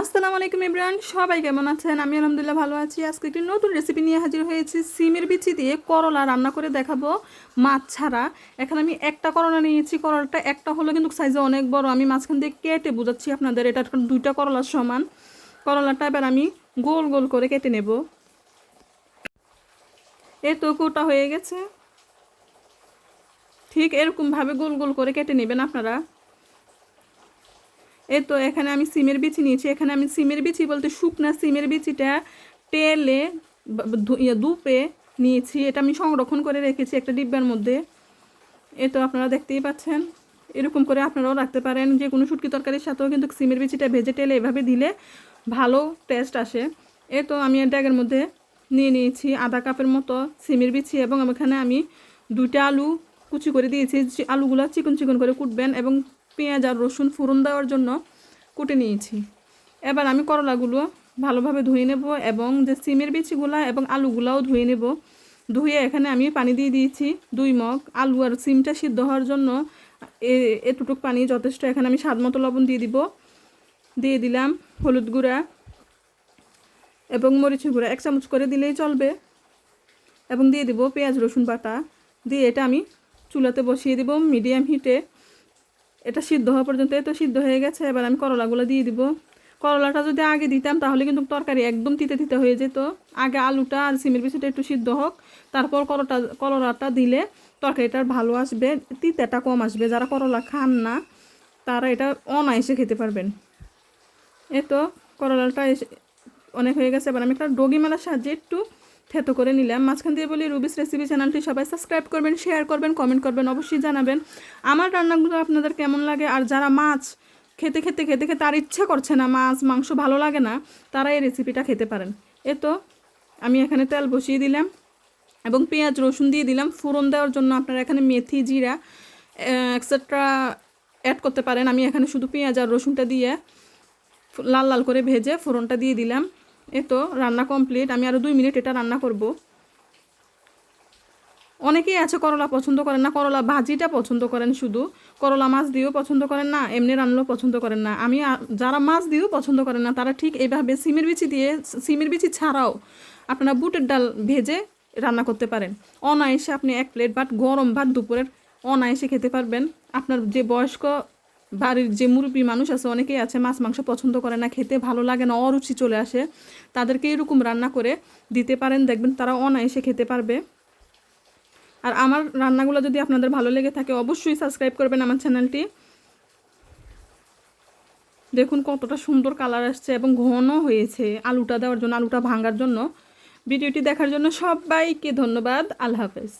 আসসালামু আলাইকুম ইমরান সবাই কেমন আছেন? আমি আলহামদুলিল্লাহ ভালো আছি। আজকে একটি নতুন রেসিপি নিয়ে হাজির হয়েছি। সিমের বিচি দিয়ে করলা রান্না করে দেখাবো মাছ ছাড়া। এখানে আমি একটা করলা নিয়েছি। করলাটা একটা হলো কিন্তু সাইজে অনেক বড়। আমি মাঝখান দিয়ে কেটে বোঝাচ্ছি আপনাদের, এটা দুইটা করলার সমান। করলাটা এবার আমি গোল গোল করে কেটে নেব। এই তো কোটা হয়ে গেছে। ঠিক এরকমভাবে গোল গোল করে কেটে নেবেন আপনারা। এই তো এখানে আমি সিমের বিচি নিয়েছি। এখানে আমি সিমের বিচি বলতে শুকনা সিমের বিচিটা তেলে বা- ইয়ে, দুপে নিয়েছি। এটা আমি সংরক্ষণ করে রেখেছি একটা ডিব্বার মধ্যে। এই তো আপনারা দেখতেই পাচ্ছেন। এরকম করে আপনারাও রাখতে পারেন। যে কোনো শুটকি তরকারির সাথেও কিন্তু সিমের বিচিটা ভেজে তেলে এভাবে দিলে ভালো টেস্ট আসে। এই তো আমি ড্যাগের মধ্যে নিয়ে নিয়েছি আধা কাপের মতো সিমের বিচি এবং এখানে আমি দুইটা আলু কুচি করে দিয়েছি। আলুগুলো চিকন চিকন করে কুটবেন এবং পেঁয়াজ আর রসুন ফোড়ন দেওয়ার জন্য কুটে নিয়েছি। এবার আমি করলাগুলো ভালোভাবে ধুয়ে নেব এবং যে সিমের বিচিগুলা এবং আলুগুলাও ধুয়ে নেব। ধুয়ে এখানে আমি পানি দিয়ে দিয়েছি দুই মগ। আলু আর সিমটা সিদ্ধ হওয়ার জন্য এতটুকু পানি যথেষ্ট। এখানে আমি স্বাদ মতো লবণ দিয়ে দিব। দিয়ে দিলাম হলুদ গুঁড়া এবং মরিচের গুঁড়া। এক চামচ করে দিলেই চলবে। এবং দিয়ে দিব পেঁয়াজ রসুন বাটা। দিয়ে এটা আমি চুলাতে বসিয়ে দিব মিডিয়াম হিটে। এটা সিদ্ধ হওয়া পর্যন্ত এই তো সিদ্ধ হয়ে গেছে, এবার আমি করলাগুলো দিয়ে দিব। করলাটা যদি আগে দিতাম, তাহলে কিন্তু তরকারি একদম তিতে তিতে হয়ে যেত। আগে আলুটা আর সিমের পিছুটা একটু সিদ্ধ হোক, তারপর করলাটা করলাটা দিলে তরকারিটার ভালো আসবে, তিতেটা কম আসবে। যারা করলা খান না, তারা এটা অনায়াসে খেতে পারবেন। এই তো করলাটা অনেক হয়ে গেছে, এবার আমি একটা ডগি মেলার সাহায্যে একটু থেতো করে নিলাম। মাঝখান দিয়ে বলি রুবিস রেসিপি চ্যানেলটি সবাই সাবস্ক্রাইব করবেন শেয়ার করবেন কমেন্ট করবেন, অবশ্যই জানাবেন। আমার রান্নাগুলো আপনাদের কেমন লাগে? আর যারা মাছ খেতে খেতে খেতে খেতে আর ইচ্ছে করছে না, মাছ, মাংস ভালো লাগে না, তারা এই রেসিপিটা খেতে পারেন। এ তো আমি এখানে তেল বসিয়ে দিলাম এবং পেঁয়াজ, রসুন দিয়ে দিলাম। ফোড়ন দেওয়ার জন্য আপনারা এখানে মেথি, জিরা এক্সেট্রা অ্যাড করতে পারেন। আমি এখানে শুধু পেঁয়াজ আর রসুনটা দিয়ে লাল লাল করে ভেজে ফোড়নটা দিয়ে দিলাম। এ তো রান্না কমপ্লিট আমি আরও দুই মিনিট এটা রান্না করব। অনেকেই আছে করলা পছন্দ করেন না, করলা ভাজিটা পছন্দ করেন শুধু, করলা মাছ দিয়েও পছন্দ করেন না, এমনি রান্নাও পছন্দ করেন না। আমি যারা মাছ দিয়েও পছন্দ করেন না, তারা ঠিক এইভাবে সিমের বিচি দিয়ে, সিমের বিচি ছাড়াও আপনারা বুটের ডাল ভেজে রান্না করতে পারেন। অনায়াসে আপনি এক প্লেট ভাত গরম ভাত দুপুরের অনায়াসে খেতে পারবেন। আপনার যে বয়স্ক বাড়ির যে মুরব্বী মানুষ আছে, অনেকেই আছে, মাছ, মাংস পছন্দ করে না, খেতে ভালো লাগে না, অরুচি চলে আসে, তাদেরকে এরকম রান্না করে দিতে পারেন, দেখবেন তারা অনায়াসে খেতে পারবে। আর আমার রান্নাগুলো যদি আপনাদের ভালো লেগে থাকে, অবশ্যই সাবস্ক্রাইব করবেন আমার চ্যানেলটি। দেখুন কতটা সুন্দর কালার আসছে এবং ঘন হয়েছে আলুটা দেওয়ার জন্য, আলুটা ভাঙার জন্য। ভিডিওটি দেখার জন্য সবাইকে ধন্যবাদ, আল্লাহ হাফেজ।